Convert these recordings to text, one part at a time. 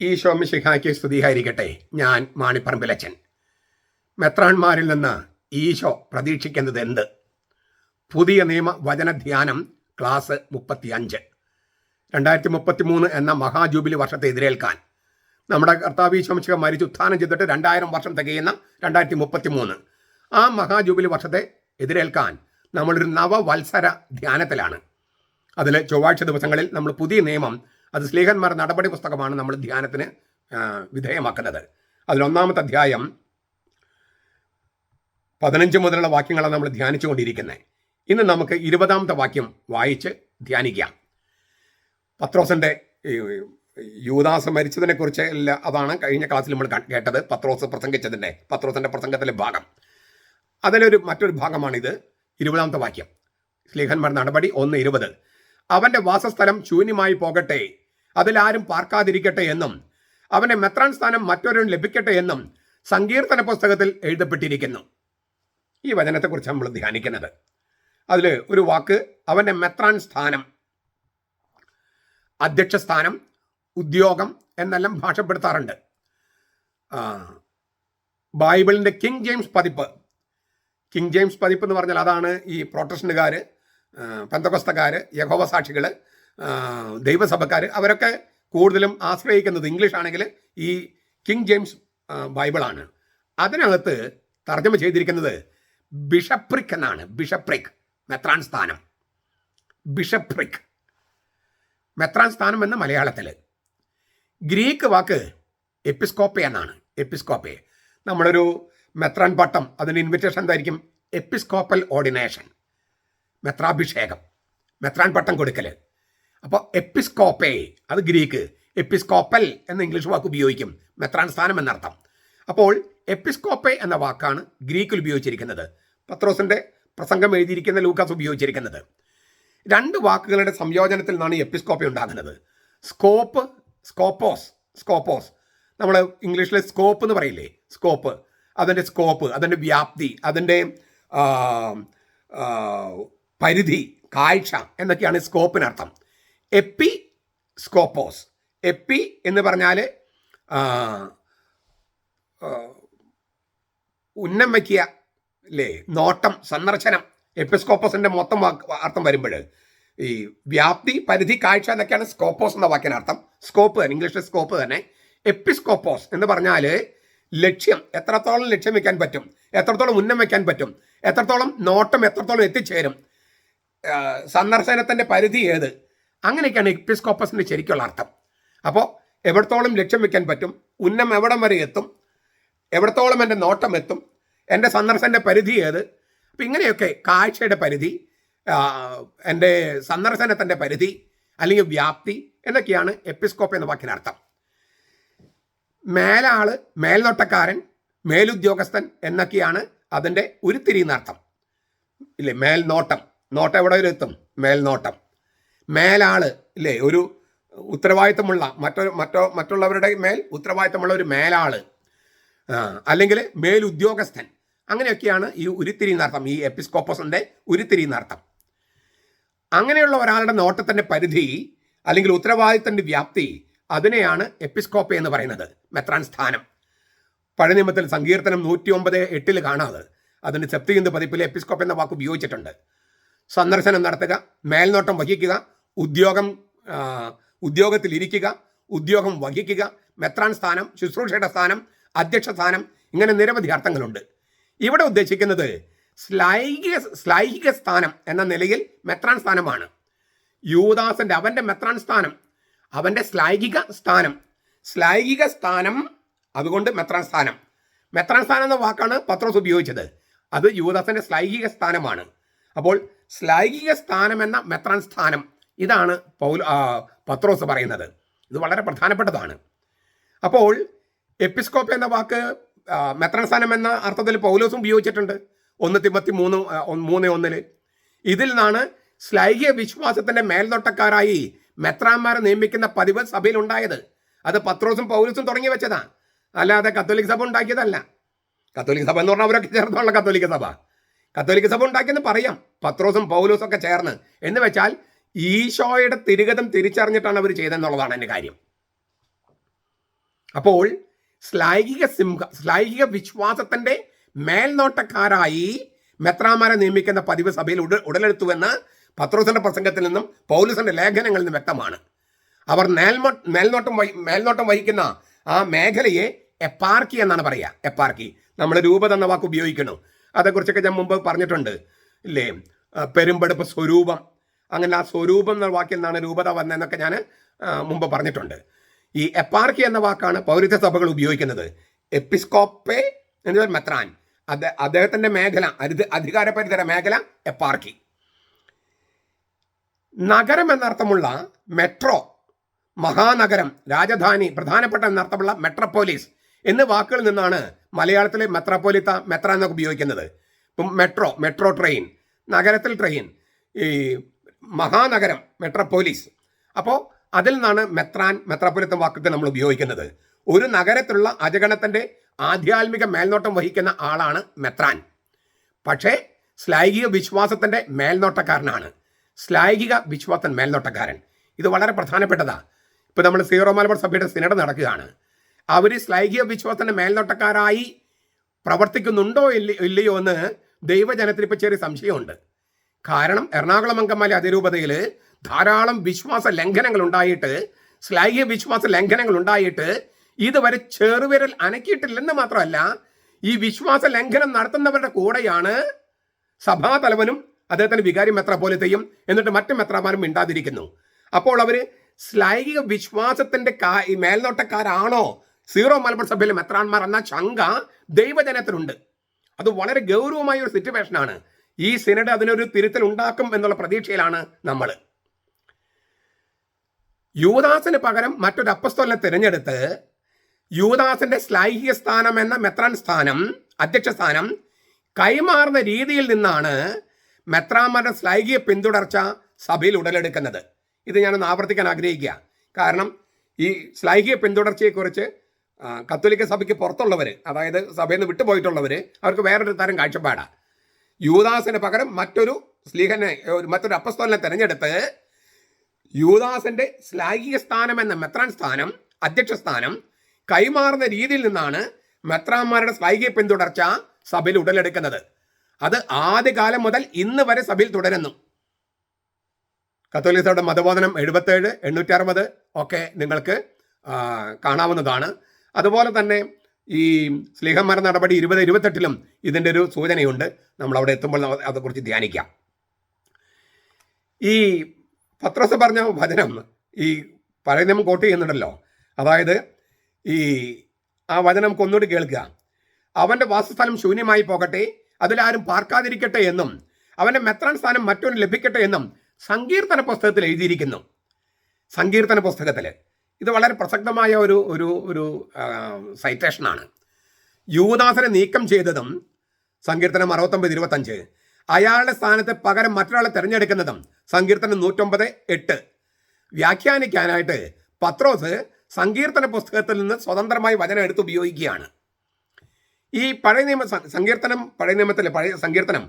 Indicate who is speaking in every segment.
Speaker 1: ഈശോ മിശിഹായ്ക്ക് സ്തുതിയായിരിക്കട്ടെ. ഞാൻ മാണിപ്പറമ്പിലച്ചൻ. മെത്രാൻമാരിൽ നിന്ന് ഈശോ പ്രതീക്ഷിക്കുന്നത് എന്ത്? പുതിയ നിയമ വചനധ്യാനം ക്ലാസ് മുപ്പത്തി അഞ്ച് രണ്ടായിരത്തി മുപ്പത്തി മൂന്ന് എന്ന മഹാജൂബിലി വർഷത്തെ എതിരേൽക്കാൻ. നമ്മുടെ കർത്താവ് ഈശോമിശിഹ മരിച്ചു ഉത്ഥാനം ചെയ്തിട്ട് രണ്ടായിരം വർഷം തികയുന്ന രണ്ടായിരത്തി മുപ്പത്തി മൂന്ന് ആ മഹാജൂബിലി വർഷത്തെ എതിരേൽക്കാൻ നമ്മളൊരു നവവത്സര ധ്യാനത്തിലാണ്. അതിൽ ചൊവ്വാഴ്ച ദിവസങ്ങളിൽ നമ്മൾ പുതിയ നിയമം അത് സ്ലേഹന്മാർ നടപടി പുസ്തകമാണ് നമ്മൾ ധ്യാനത്തിന് വിധേയമാക്കുന്നത്. അതിലൊന്നാമത്തെ അധ്യായം പതിനഞ്ച് മുതലുള്ള വാക്യങ്ങളാണ് നമ്മൾ ധ്യാനിച്ചു കൊണ്ടിരിക്കുന്നത്. ഇന്ന് നമുക്ക് ഇരുപതാമത്തെ വാക്യം വായിച്ച് ധ്യാനിക്കാം. പത്രോസിന്റെ യൂദാസ് മരിച്ചതിനെ കുറിച്ച് അതാണ് കഴിഞ്ഞ ക്ലാസ്സിൽ നമ്മൾ കേട്ടത്. പത്രോസ് പ്രസംഗിച്ചതിന്റെ പത്രോസിന്റെ പ്രസംഗത്തിലെ ഭാഗം. അതിലൊരു മറ്റൊരു ഭാഗമാണിത്. ഇരുപതാമത്തെ വാക്യം. സ്ലീഹന്മാർ നടപടി ഒന്ന് ഇരുപത്. അവന്റെ വാസസ്ഥലം ശൂന്യമായി പോകട്ടെ. അതിലാരും പാർക്കാതിരിക്കട്ടെ എന്നും അവനെ മെത്രാൻ സ്ഥാനം മറ്റൊരു ലഭിക്കട്ടെ എന്നും സങ്കീർത്തന പുസ്തകത്തിൽ എഴുതപ്പെട്ടിരിക്കുന്നു. ഈ വചനത്തെക്കുറിച്ച് നമ്മൾ ധ്യാനിക്കുന്നത്. അതിൽ ഒരു വാക്ക് അവന്റെ മെത്രാൻ സ്ഥാനം അധ്യക്ഷ സ്ഥാനം ഉദ്യോഗം എന്നെല്ലാം ഭാഷപ്പെടുത്താറുണ്ട്. ബൈബിളിന്റെ കിങ് ജെയിംസ് പതിപ്പ്. കിങ് ജെയിംസ് പതിപ്പ് എന്ന് പറഞ്ഞാൽ അതാണ് ഈ പ്രൊട്ടസ്റ്റന്റുകാർ പെന്തകൊസ്തക്കാർ യഹോവ സാക്ഷികൾ ദൈവസഭക്കാർ അവരൊക്കെ കൂടുതലും ആശ്രയിക്കുന്നത് ഇംഗ്ലീഷ് ആണെങ്കിൽ ഈ കിങ് ജെയിംസ് ബൈബിളാണ് അതിനകത്ത് തർജമ ചെയ്തിരിക്കുന്നത് ബിഷപ്രിക് എന്നാണ്. ബിഷപ്രിക് മെത്രാൻ സ്ഥാനം. ബിഷപ്രിക് മെത്രാൻ സ്ഥാനം എന്ന മലയാളത്തിൽ ഗ്രീക്ക് വാക്ക് എപ്പിസ്കോപ്പെ എന്നാണ്. എപ്പിസ്കോപ്പെ. നമ്മളൊരു മെത്രാൻ പട്ടം അതിന് ഇൻവിറ്റേഷൻ എന്തായിരിക്കും? Episcopal ordination. മെത്രാഭിഷേകം. മെത്രാൻ പട്ടം കൊടുക്കൽ അപ്പോൾ എപ്പിസ്കോപ്പേ അത് ഗ്രീക്ക്. എപ്പിസ്കോപ്പൽ എന്ന ഇംഗ്ലീഷ് വാക്ക് ഉപയോഗിക്കും. മെത്രാൻ സ്ഥാനം എന്നർത്ഥം. അപ്പോൾ എപ്പിസ്കോപ്പെ എന്ന വാക്കാണ് ഗ്രീക്കിൽ ഉപയോഗിച്ചിരിക്കുന്നത്. പത്രോസിന്റെ പ്രസംഗം എഴുതിയിരിക്കുന്ന ലൂക്കാസ് ഉപയോഗിച്ചിരിക്കുന്നത്. രണ്ട് വാക്കുകളുടെ സംയോജനത്തിൽ നിന്നാണ് എപ്പിസ്കോപ്പ ഉണ്ടാകുന്നത്. സ്കോപ്പ് സ്കോപ്പോസ് സ്കോപ്പോസ്. നമ്മൾ ഇംഗ്ലീഷിലെ സ്കോപ്പ് എന്ന് പറയില്ലേ? സ്കോപ്പ്. അതിന്റെ സ്കോപ്പ് അതിന്റെ വ്യാപ്തി അതിന്റെ പരിധി കാഴ്ച എന്നൊക്കെയാണ് സ്കോപ്പിനർത്ഥം. എപ്പി സ്കോപ്പോസ്. എപ്പി എന്ന് പറഞ്ഞാൽ ഉന്നം വയ്ക്കുക അല്ലേ നോട്ടം സന്ദർശനം. എപ്പിസ്കോപ്പസിന്റെ മൊത്തം അർത്ഥം വരുമ്പോൾ ഈ വ്യാപ്തി പരിധി കാഴ്ച എന്നൊക്കെയാണ് സ്കോപ്പോസ് എന്ന വാക്കിന് അർത്ഥം സ്കോപ്പ് തന്നെ ഇംഗ്ലീഷിലെ സ്കോപ്പ് തന്നെ. എപ്പിസ്കോപ്പോസ് എന്ന് പറഞ്ഞാൽ ലക്ഷ്യം. എത്രത്തോളം ലക്ഷ്യം വെക്കാൻ പറ്റും? എത്രത്തോളം ഉന്നം വെക്കാൻ പറ്റും? എത്രത്തോളം നോട്ടം എത്രത്തോളം എത്തിച്ചേരും? സന്ദർശനത്തിന്റെ പരിധി ഏത്? അങ്ങനെയൊക്കെയാണ് എപ്പിസ്കോപ്പസിന്റെ ശരിക്കുള്ള അർത്ഥം. അപ്പോൾ എവിടത്തോളം ലക്ഷ്യം വെക്കാൻ പറ്റും? ഉന്നം എവിടം വരെ എത്തും? എവിടത്തോളം എന്റെ നോട്ടം എത്തും? എന്റെ സന്ദർശന്റെ പരിധി ഏത്? അപ്പം ഇങ്ങനെയൊക്കെ കാഴ്ചയുടെ പരിധി എന്റെ സന്ദർശനത്തിന്റെ പരിധി അല്ലെങ്കിൽ വ്യാപ്തി എന്നൊക്കെയാണ് എപ്പിസ്കോപ്പ് എന്ന വാക്കിനർത്ഥം മേലാൾ മേൽനോട്ടക്കാരൻ മേലുദ്യോഗസ്ഥൻ എന്നൊക്കെയാണ് അതിന്റെ ഉരുത്തിരിയുന്ന അർത്ഥം. ഇല്ലേ? മേൽനോട്ടം. നോട്ടം എവിടെ വരെ എത്തും? മേൽനോട്ടം. മേലാൾ ഇല്ലേ? ഒരു ഉത്തരവാദിത്തമുള്ള മറ്റൊരു മറ്റോ മറ്റുള്ളവരുടെ മേൽ ഉത്തരവാദിത്തമുള്ള ഒരു മേലാൾ അല്ലെങ്കിൽ മേലുദ്യോഗസ്ഥൻ. അങ്ങനെയൊക്കെയാണ് ഈ ഉരുത്തിരിയുന്നർത്ഥം ഈ എപ്പിസ്കോപ്പസിന്റെ ഉരുത്തിരിയുന്നർത്ഥം അങ്ങനെയുള്ള ഒരാളുടെ നോട്ടത്തിന്റെ പരിധി അല്ലെങ്കിൽ ഉത്തരവാദിത്തത്തിന്റെ വ്യാപ്തി അതിനെയാണ് എപ്പിസ്കോപ്പ എന്ന് പറയുന്നത് മെത്രാൻ സ്ഥാനം. പഴയ നിയമത്തിൽ സങ്കീർത്തനം നൂറ്റി ഒമ്പത് എട്ടിൽ കാണാതെ അതിന്റെ സെപ്തിയന്ത് പതിപ്പിൽ എപ്പിസ്കോപ്പ് എന്ന വാക്ക് ഉപയോഗിച്ചിട്ടുണ്ട്. സന്ദർശനം നടത്തുക മേൽനോട്ടം വഹിക്കുക ഉദ്യോഗം ഉദ്യോഗത്തിൽ ഇരിക്കുക ഉദ്യോഗം വഹിക്കുക മെത്രാൻ സ്ഥാനം ശുശ്രൂഷയുടെ സ്ഥാനം അധ്യക്ഷ സ്ഥാനം ഇങ്ങനെ നിരവധി അർത്ഥങ്ങളുണ്ട്. ഇവിടെ ഉദ്ദേശിക്കുന്നത് ശ്ലൈഹിക ശ്ലൈഹിക സ്ഥാനം എന്ന നിലയിൽ മെത്രാൻ സ്ഥാനമാണ്. യൂദാസന്റെ അവന്റെ മെത്രാൻ സ്ഥാനം അവന്റെ ശ്ലൈഹിക സ്ഥാനം. ശ്ലൈഹിക സ്ഥാനം അതുകൊണ്ട് മെത്രാൻ സ്ഥാനം. മെത്രാൻ സ്ഥാനം എന്ന വാക്കാണ് പത്രോസ് ഉപയോഗിച്ചത്. അത് യൂദാസന്റെ ശ്ലൈഹിക സ്ഥാനമാണ്. അപ്പോൾ ശ്ലൈഹിക സ്ഥാനം എന്ന മെത്രാൻ സ്ഥാനം ഇതാണ് പൗൽ പത്രോസ് പറയുന്നത്. ഇത് വളരെ പ്രധാനപ്പെട്ടതാണ്. അപ്പോൾ എപ്പിസ്കോപ്പ് എന്ന വാക്ക് മെത്രസ്ഥാനം എന്ന അർത്ഥത്തിൽ പൗലോസും ഉപയോഗിച്ചിട്ടുണ്ട്. ഒന്ന് തിമ്പത്തി മൂന്ന് മൂന്ന് ഒന്നിൽ ഇതിൽ നിന്നാണ് ശ്ലൈഹിക വിശ്വാസത്തിന്റെ മേൽനോട്ടക്കാരായി മെത്രാന്മാരെ നിയമിക്കുന്ന പതിവ് സഭയിൽ ഉണ്ടായത്. അത് പത്രോസും പൗലോസും തുടങ്ങി വെച്ചതാണ് അല്ലാതെ കത്തോലിക് സഭ ഉണ്ടാക്കിയതല്ല. കത്തോലിക് സഭ എന്ന് പറഞ്ഞാൽ അവരൊക്കെ ചേർന്നുള്ള കത്തോലിക്ക സഭ. കത്തോലിക്ക സഭ ഉണ്ടാക്കിയെന്ന് പറയാം. പത്രോസും പൗലോസും ഒക്കെ ചേർന്ന്. എന്ന് വെച്ചാൽ ഈശോയുടെ തിരുഗതം തിരിച്ചറിഞ്ഞിട്ടാണ് അവർ ചെയ്തെന്നുള്ളതാണ് എന്റെ കാര്യം. അപ്പോൾ ശ്ലൈഹിക സിംഹ ശ്ലൈഹിക വിശ്വാസത്തിന്റെ മേൽനോട്ടക്കാരായി മെത്രാമാരെ നിയമിക്കുന്ന പതിവ് സഭയിൽ ഉട ഉടലെടുത്തുവെന്ന് പത്രോസിന്റെ പ്രസംഗത്തിൽ നിന്നും പൗലുസിന്റെ ലേഖനങ്ങളിൽ നിന്നും വ്യക്തമാണ്. അവർ മേൽമോ മേൽനോട്ടം മേൽനോട്ടം വഹിക്കുന്ന ആ മേഖലയെ എപ്പാർക്കി എന്നാണ് പറയുക. എപ്പാർക്കി. നമ്മൾ രൂപത എന്ന വാക്ക് ഉപയോഗിക്കണം അതേക്കുറിച്ചൊക്കെ ഞാൻ മുമ്പ് പറഞ്ഞിട്ടുണ്ട്. ഇല്ലേ? പെരുമ്പെടുപ്പ് സ്വരൂപം. അങ്ങനെ ആ സ്വരൂപം എന്ന വാക്കിൽ നിന്നാണ് രൂപത വന്നതെന്നൊക്കെ ഞാൻ മുമ്പ് പറഞ്ഞിട്ടുണ്ട്. ഈ എപ്പാർക്കി എന്ന വാക്കാണ് പൗരത്വ സഭകൾ ഉപയോഗിക്കുന്നത്. എപ്പിസ്കോപ്പെ എന്ന് മെത്രാൻ. അത് അദ്ദേഹത്തിന്റെ മേഖല അരുത് അധികാരപരിതര മേഖല എപ്പാർക്കി. നഗരം എന്നർത്ഥമുള്ള മെട്രോ മഹാനഗരം രാജധാനി പ്രധാനപ്പെട്ട എന്നർത്ഥമുള്ള മെട്രോപോലിസ് എന്ന വാക്കുകളിൽ നിന്നാണ് മലയാളത്തിലെ മെത്രോപോലിത്ത മെത്ര എന്നൊക്കെ ഉപയോഗിക്കുന്നത്. ഇപ്പം മെട്രോ മെട്രോ ട്രെയിൻ നഗരത്തിൽ ട്രെയിൻ ഈ മഹാനഗരം മെട്രോപോലീസ് അപ്പോൾ അതിൽ നിന്നാണ് മെത്രാൻ മെത്രോപൊലിത്തൻ വാക്കുകൾ നമ്മൾ ഉപയോഗിക്കുന്നത്. ഒരു നഗരത്തിലുള്ള അജഗണത്തിന്റെ ആധ്യാത്മിക മേൽനോട്ടം വഹിക്കുന്ന ആളാണ് മെത്രാൻ. പക്ഷേ ശ്ലൈഹിക വിശ്വാസത്തിന്റെ മേൽനോട്ടക്കാരനാണ്. ശ്ലൈഹിക വിശ്വാസൻ മേൽനോട്ടക്കാരൻ. ഇത് വളരെ പ്രധാനപ്പെട്ടതാണ് ഇപ്പോൾ നമ്മൾ സീറോ മലബാർ സഭയുടെ സിനഡ് നടക്കുകയാണ്. അവർ ശ്ലൈഹിക വിശ്വാസത്തിന്റെ മേൽനോട്ടക്കാരായി പ്രവർത്തിക്കുന്നുണ്ടോ ഇല്ല- ഇല്ലയോ എന്ന് ദൈവജനത്തിന് ഇപ്പോൾ ചെറിയ സംശയമുണ്ട്. കാരണം എറണാകുളം അങ്കമാലി അതിരൂപതയിൽ ധാരാളം വിശ്വാസ ലംഘനങ്ങൾ ഉണ്ടായിട്ട് ശ്ലൈഹ്യ വിശ്വാസ ലംഘനങ്ങൾ ഉണ്ടായിട്ട് ഇതുവരെ ചെറുവിരൽ അനക്കിയിട്ടില്ലെന്ന് മാത്രമല്ല ഈ വിശ്വാസ ലംഘനം നടത്തുന്നവരുടെ കൂടെയാണ് സഭാ തലവനും അദ്ദേഹത്തിന്റെ വികാരി മെത്രാപോലത്തെയും എന്നിട്ട് മറ്റു മെത്രാമാരും മിണ്ടാതിരിക്കുന്നു. അപ്പോൾ അവർ ശ്ലൈഹിക വിശ്വാസത്തിന്റെ മേൽനോട്ടക്കാരാണോ? സീറോ മലബാർ സഭയിലെ മെത്രാന്മാർ എന്ന ശങ്ക ദൈവജനത്തിനുണ്ട്. അത് വളരെ ഗൗരവമായ ഒരു സിറ്റുവേഷനാണ് ഈ സിനഡ് അതിനൊരു തിരുത്തൽ ഉണ്ടാക്കും എന്നുള്ള പ്രതീക്ഷയിലാണ് നമ്മൾ. യുവദാസിന് പകരം മറ്റൊരു അപ്പസ്തോലിനെ തിരഞ്ഞെടുത്ത് യുവദാസിന്റെ സ്ലൈഹിക സ്ഥാനം എന്ന മെത്രാൻ സ്ഥാനം അധ്യക്ഷ സ്ഥാനം കൈമാറുന്ന രീതിയിൽ നിന്നാണ് മെത്രാന്മാരുടെ ശ്ലൈഹിക പിന്തുടർച്ച സഭയിൽ ഉടലെടുക്കുന്നത്. ഇത് ഞാനൊന്ന് ആവർത്തിക്കാൻ ആഗ്രഹിക്കുക. കാരണം ഈ ശ്ലൈഹിക പിന്തുടർച്ചയെക്കുറിച്ച് കത്തോലിക്ക സഭയ്ക്ക് പുറത്തുള്ളവർ അതായത് സഭയിൽ നിന്ന് വിട്ടുപോയിട്ടുള്ളവർ അവർക്ക് വേറൊരു തരം കാഴ്ചപ്പാടാണ് യൂദാസിന് പകരം മറ്റൊരു സ്ലീഹനെ മറ്റൊരു അപ്പസ്തോലിനെ തിരഞ്ഞെടുത്ത് യൂദാസിന്റെ ശ്ലാഘിക സ്ഥാനം എന്ന മെത്രാൻ സ്ഥാനം അധ്യക്ഷ സ്ഥാനം കൈമാറുന്ന രീതിയിൽ നിന്നാണ് മെത്രാന്മാരുടെ ശ്ലാഹിക പിന്തുടർച്ച സഭയിൽ ഉടലെടുക്കുന്നത്. അത് ആദ്യകാലം മുതൽ ഇന്ന് വരെ സഭയിൽ തുടരുന്നു. കത്തോലിക്കയുടെ മതബോധനം എഴുപത്തേഴ് എണ്ണൂറ്റി അറുപത് ഒക്കെ നിങ്ങൾക്ക് കാണാവുന്നതാണ്. അതുപോലെ തന്നെ ഈ സ്ലീഹന്മാര നടപടി ഇരുപത് ഇരുപത്തെട്ടിലും ഇതിന്റെ ഒരു സൂചനയുണ്ട്. നമ്മൾ അവിടെ എത്തുമ്പോൾ അതേക്കുറിച്ച് ധ്യാനിക്കാം. ഈ പത്രസ് പറഞ്ഞ വചനം ഈ പഴയ നിയമം കോട്ട് ചെയ്യുന്നുണ്ടല്ലോ. അതായത് ഈ ആ വചനം കൊന്നുകൂടി കേൾക്കുക. അവന്റെ വാസസ്ഥലം ശൂന്യമായി പോകട്ടെ അതിലാരും പാർക്കാതിരിക്കട്ടെ എന്നും അവന്റെ മെത്രാൻ സ്ഥാനം മറ്റൊന്ന് ലഭിക്കട്ടെ എന്നും സങ്കീർത്തന പുസ്തകത്തിൽ എഴുതിയിരിക്കുന്നു. സങ്കീർത്തന പുസ്തകത്തിൽ ഇത് വളരെ പ്രസക്തമായ ഒരു ഒരു ഒരു സൈറ്റേഷനാണ് യുവദാസനെ നീക്കം ചെയ്തതും സങ്കീർത്തനം അറുപത്തൊമ്പത് ഇരുപത്തഞ്ച്. അയാളുടെ സ്ഥാനത്ത് പകരം മറ്റൊരാളെ തിരഞ്ഞെടുക്കുന്നതും സങ്കീർത്തനം നൂറ്റൊമ്പത് എട്ട്. വ്യാഖ്യാനിക്കാനായിട്ട് പത്രോസ് സങ്കീർത്തന പുസ്തകത്തിൽ നിന്ന് സ്വതന്ത്രമായി വചനം എടുത്ത് ഉപയോഗിക്കുകയാണ്. ഈ പഴയ നിയമ സങ്കീർത്തനം പഴയ നിയമത്തിലെ പഴയ സങ്കീർത്തനം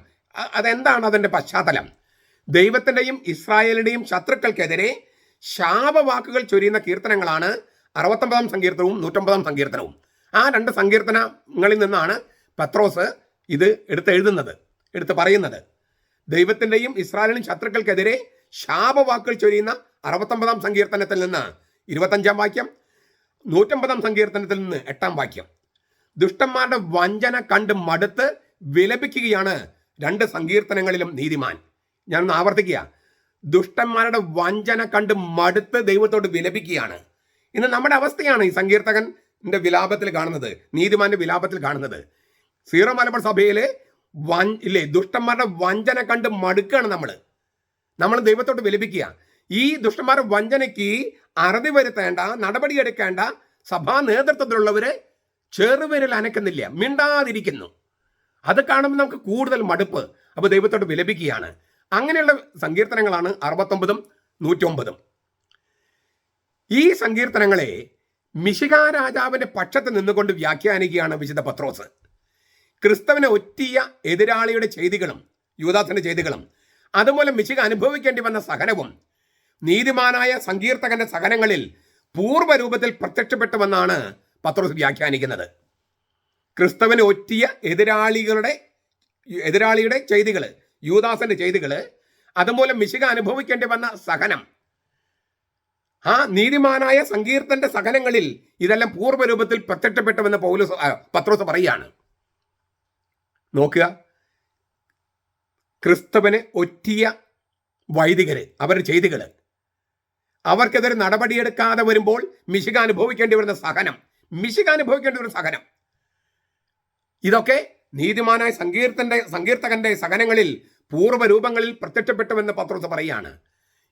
Speaker 1: അതെന്താണ് അതിന്റെ പശ്ചാത്തലം? ദൈവത്തിന്റെയും ഇസ്രായേലിന്റെയും ശത്രുക്കൾക്കെതിരെ ശാപവാക്കുകൾ ചൊരിയുന്ന കീർത്തനങ്ങളാണ് അറുപത്തൊമ്പതാം സങ്കീർത്തനവും നൂറ്റൊമ്പതാം സങ്കീർത്തനവും. ആ രണ്ട് സങ്കീർത്തനങ്ങളിൽ നിന്നാണ് പത്രോസ് ഇത് എടുത്ത് എഴുതുന്നത് എടുത്ത് പറയുന്നത്. ദൈവത്തിന്റെയും ഇസ്രായേലിനും ശത്രുക്കൾക്കെതിരെ ശാപവാക്കുകൾ ചൊരിയുന്ന അറുപത്തൊമ്പതാം സങ്കീർത്തനത്തിൽ നിന്ന് ഇരുപത്തഞ്ചാം വാക്യം നൂറ്റമ്പതാം സങ്കീർത്തനത്തിൽ നിന്ന് എട്ടാം വാക്യം. ദുഷ്ടന്മാരുടെ വഞ്ചന കണ്ട് മടുത്ത് വിലപിക്കുകയാണ് രണ്ട് സങ്കീർത്തനങ്ങളിലും നീതിമാൻ. ഞാനൊന്ന് ആവർത്തിക്കുക. ദുഷ്ടന്മാരുടെ വഞ്ചന കണ്ട് മടുത്ത് ദൈവത്തോട് വിലപിക്കുകയാണ്. ഇന്ന് നമ്മുടെ അവസ്ഥയാണ് ഈ സങ്കീർത്തകന്റെ വിലാപത്തിൽ കാണുന്നത് നീതിമാന്റെ വിലാപത്തിൽ കാണുന്നത്. സീറോ മലബാർ സഭയിലെ വൻ ഇല്ലേ ദുഷ്ടന്മാരുടെ വഞ്ചന കണ്ട് മടുക്കുകയാണ് നമ്മൾ. നമ്മൾ ദൈവത്തോട് വിലപിക്കുക. ഈ ദുഷ്ടന്മാരുടെ വഞ്ചനയ്ക്ക് അറുതി വരുത്തേണ്ട നടപടിയെടുക്കേണ്ട സഭാ നേതൃത്വത്തിലുള്ളവരെ ചെറുവിരൽ അനക്കുന്നില്ല മിണ്ടാതിരിക്കുന്നു. അത് കാണുമ്പോൾ നമുക്ക് കൂടുതൽ മടുപ്പ്. അപ്പോൾ ദൈവത്തോട് വിലപിക്കുകയാണ്. അങ്ങനെയുള്ള സങ്കീർത്തനങ്ങളാണ് അറുപത്തൊമ്പതും നൂറ്റൊമ്പതും. ഈ സങ്കീർത്തനങ്ങളെ മിശിക രാജാവിന്റെ പക്ഷത്ത് നിന്നുകൊണ്ട് വ്യാഖ്യാനിക്കുകയാണ് വിശുദ്ധ പത്രോസ്. ക്രിസ്തുവിനെ ഒറ്റിയ എതിരാളിയുടെ ചെയ്തികളും യൂദാസിന്റെ ചെയ്തികളും അതുപോലെ മിശിക അനുഭവിക്കേണ്ടി വന്ന സഹനവും നീതിമാനായ സങ്കീർത്തകന്റെ സഹനങ്ങളിൽ പൂർവരൂപത്തിൽ പ്രത്യക്ഷപ്പെട്ടുവെന്നാണ് പത്രോസ് വ്യാഖ്യാനിക്കുന്നത്. ക്രിസ്തുവിനെ ഒറ്റിയ എതിരാളികളുടെ എതിരാളിയുടെ ചെയ്തികൾ യൂദാസന്റെ ചെയ്തികൾ അതുമൂലം മിശിക അനുഭവിക്കേണ്ടി വന്ന സഹനം. ആ നീതിമാനായ സങ്കീർത്തന്റെ സഹനങ്ങളിൽ ഇതെല്ലാം പൂർവരൂപത്തിൽ പ്രത്യക്ഷപ്പെട്ടുവെന്ന് പൗലോസ് പത്രോസ് പറയുകയാണ്. നോക്കുക. ക്രിസ്തുവിനെ ഒറ്റിയ വൈദികര് അവരുടെ ചെയ്തികൾ അവർക്കെതിരെ നടപടിയെടുക്കാതെ വരുമ്പോൾ മിശിക അനുഭവിക്കേണ്ടി വരുന്ന സഹനം. മിശിക അനുഭവിക്കേണ്ടി വരുന്ന സഹനം. ഇതൊക്കെ നീതിമാനായ സങ്കീർത്തന്റെ സങ്കീർത്തകന്റെ സഹനങ്ങളിൽ പൂർവരൂപങ്ങളിൽ പ്രത്യക്ഷപ്പെട്ടുവെന്ന് പത്രോസ് പറയുകയാണ്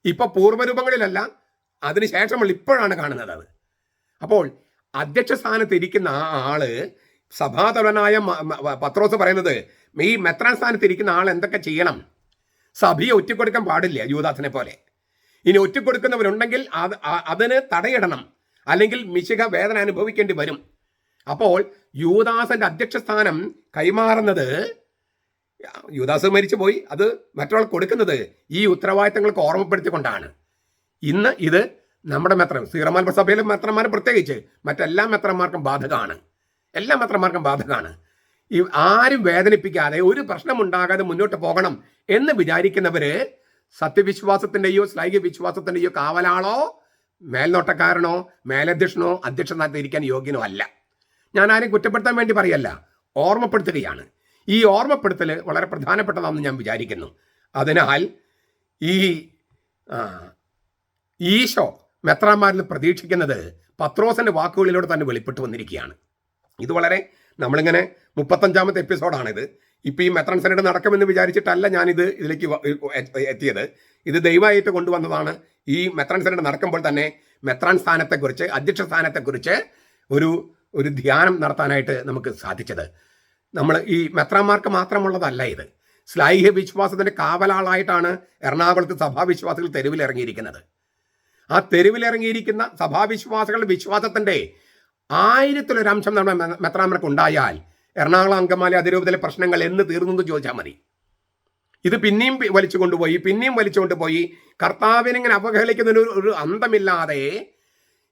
Speaker 1: ഇപ്പൊ പൂർവരൂപങ്ങളിലല്ല അതിനുശേഷമുള്ള ഇപ്പോഴാണ് കാണുന്നത് അത്. അപ്പോൾ അധ്യക്ഷ സ്ഥാനത്ത് ഇരിക്കുന്ന ആ ആൾ സഭാതലനായ പത്രോസ് പറയുന്നത് ഈ മെത്രാൻ സ്ഥാനത്ത് ഇരിക്കുന്ന ആൾ എന്തൊക്കെ ചെയ്യണം? സഭയെ ഒറ്റക്കൊടുക്കാൻ പാടില്ല യൂദാസിനെ പോലെ. ഇനി ഒറ്റക്കൊടുക്കുന്നവരുണ്ടെങ്കിൽ അത് അതിന് തടയിടണം. അല്ലെങ്കിൽ മിശിക വേദന അനുഭവിക്കേണ്ടി വരും. അപ്പോൾ യൂദാസന്റെ അധ്യക്ഷ സ്ഥാനം കൈമാറുന്നത് യൂദാസ് മരിച്ചു പോയി. അത് മറ്റൊരാൾ കൊടുക്കുന്നത് ഈ ഉത്തരവാദിത്തങ്ങൾക്ക് ഓർമ്മപ്പെടുത്തിക്കൊണ്ടാണ്. ഇന്ന് ഇത് നമ്മുടെ മെത്രം സീറമാൽ സഭയിലെ മെത്രന്മാർ പ്രത്യേകിച്ച് മറ്റെല്ലാ മെത്രന്മാർക്കും ബാധകമാണ്. എല്ലാ മെത്രന്മാർക്കും ബാധകമാണ്. ഈ ആരും വേദനിപ്പിക്കാതെ ഒരു പ്രശ്നമുണ്ടാകാതെ മുന്നോട്ട് പോകണം എന്ന് വിചാരിക്കുന്നവര് സത്യവിശ്വാസത്തിന്റെയോ സ്ലൈംഗിക വിശ്വാസത്തിന്റെയോ കാവലാളോ മേൽനോട്ടക്കാരനോ മേലധ്യക്ഷനോ അധ്യക്ഷനായിട്ട് ഇരിക്കാൻ യോഗ്യനോ അല്ല. ഞാൻ ആരും കുറ്റപ്പെടുത്താൻ വേണ്ടി പറയല്ല. ഓർമ്മപ്പെടുത്തുകയാണ്. ഈ ഓർമ്മപ്പെടുത്തൽ വളരെ പ്രധാനപ്പെട്ടതാണെന്ന് ഞാൻ വിചാരിക്കുന്നു. അതിനാൽ ഈ ഈശോ മെത്രാന്മാരിൽ പ്രതീക്ഷിക്കുന്നത് പത്രോസിന്റെ വാക്കുകളിലൂടെ തന്നെ വെളിപ്പെട്ടു വന്നിരിക്കുകയാണ്. ഇത് വളരെ നമ്മളിങ്ങനെ മുപ്പത്തഞ്ചാമത്തെ എപ്പിസോഡാണിത്. ഇപ്പം ഈ മെത്രാൻ സെനഡ് നടക്കുമെന്ന് വിചാരിച്ചിട്ടല്ല ഞാനിത് ഇതിലേക്ക് എത്തിയത്. ഇത് ദൈവമായിട്ട് കൊണ്ടുവന്നതാണ് ഈ മെത്രാൻ സെനഡ് നടക്കുമ്പോൾ തന്നെ മെത്രാൻ സ്ഥാനത്തെക്കുറിച്ച് അധ്യക്ഷ സ്ഥാനത്തെക്കുറിച്ച് ഒരു ഒരു ധ്യാനം നടത്താനായിട്ട് നമുക്ക് സാധിച്ചത്. നമ്മൾ ഈ മെത്രാന്മാർക്ക് മാത്രമുള്ളതല്ല ഇത്. സ്ലൈഹ്യ വിശ്വാസത്തിന്റെ കാവലാളായിട്ടാണ് എറണാകുളത്ത് സഭാവിശ്വാസികൾ തെരുവിലിറങ്ങിയിരിക്കുന്നത്. ആ തെരുവിലിറങ്ങിയിരിക്കുന്ന സഭാവിശ്വാസികളുടെ വിശ്വാസത്തിന്റെ ആയിരത്തിലൊരംശം നമ്മുടെ മെത്രാന്മാർക്ക് ഉണ്ടായാൽ എറണാകുളം അങ്കമാലി അതിരൂപത്തിലെ പ്രശ്നങ്ങൾ എന്ന് തീർന്നു എന്ന് ചോദിച്ചാൽ മതി. ഇത് പിന്നെയും വലിച്ചു കൊണ്ടുപോയി പിന്നെയും വലിച്ചു കൊണ്ടുപോയി കർത്താവിനെങ്ങനെ അവഹേളിക്കുന്നതിന് ഒരു- ഒരു അന്തമില്ലാതെ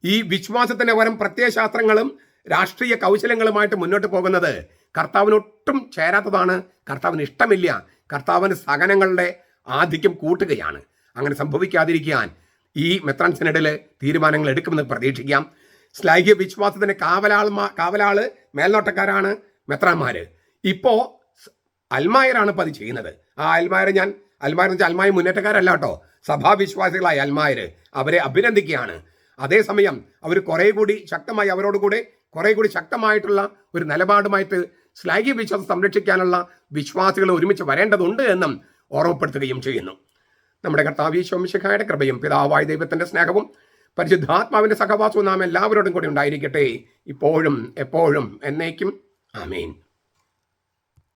Speaker 1: ഈ വിശ്വാസത്തിന്റെ പരം പ്രത്യയശാസ്ത്രങ്ങളും രാഷ്ട്രീയ കൗശലങ്ങളുമായിട്ട് മുന്നോട്ട് പോകുന്നത് കർത്താവിനൊട്ടും ചേരാത്തതാണ് കർത്താവിന് ഇഷ്ടമില്ല. കർത്താവിന് സഹനങ്ങളുടെ ആധിക്യം കൂട്ടുകയാണ്. അങ്ങനെ സംഭവിക്കാതിരിക്കാൻ ഈ മെത്രാൻ തീരുമാനങ്ങൾ എടുക്കുമെന്ന് പ്രതീക്ഷിക്കാം. ശ്ലൈഹ്യ വിശ്വാസത്തിന്റെ കാവലാൾമാ കാവലാൾ മേൽനോട്ടക്കാരാണ് മെത്രാന്മാർ ഇപ്പോൾ അൽമായരാണ് ഇപ്പോൾ അത് ചെയ്യുന്നത്. ആ അൽമായർ ഞാൻ അൽമായർ എന്ന് വെച്ചാൽ അൽമായ മുന്നേറ്റക്കാരല്ല കേട്ടോ. സഭാവിശ്വാസികളായ അൽമായർ അവരെ അഭിനന്ദിക്കുകയാണ്. അതേസമയം അവർ കുറേ കൂടി ശക്തമായി അവരോട് കൂടെ കുറെ കൂടി ശക്തമായിട്ടുള്ള ഒരു നിലപാടുമായിട്ട് ശ്ലൈഹ്യ വിശ്വാസം സംരക്ഷിക്കാനുള്ള വിശ്വാസികൾ ഒരുമിച്ച് വരേണ്ടതുണ്ട് എന്നും ഓർമ്മപ്പെടുത്തുകയും ചെയ്യുന്നു. നമ്മുടെ കർത്താവ് ശോമിശിഖായുടെ കൃപയും പിതാവായ ദൈവത്തിന്റെ സ്നേഹവും പരിശുദ്ധാത്മാവിന്റെ സഹവാസവും നാം എല്ലാവരോടും കൂടി ഉണ്ടായിരിക്കട്ടെ. ഇപ്പോഴും എപ്പോഴും എന്നേക്കും. ആമേൻ.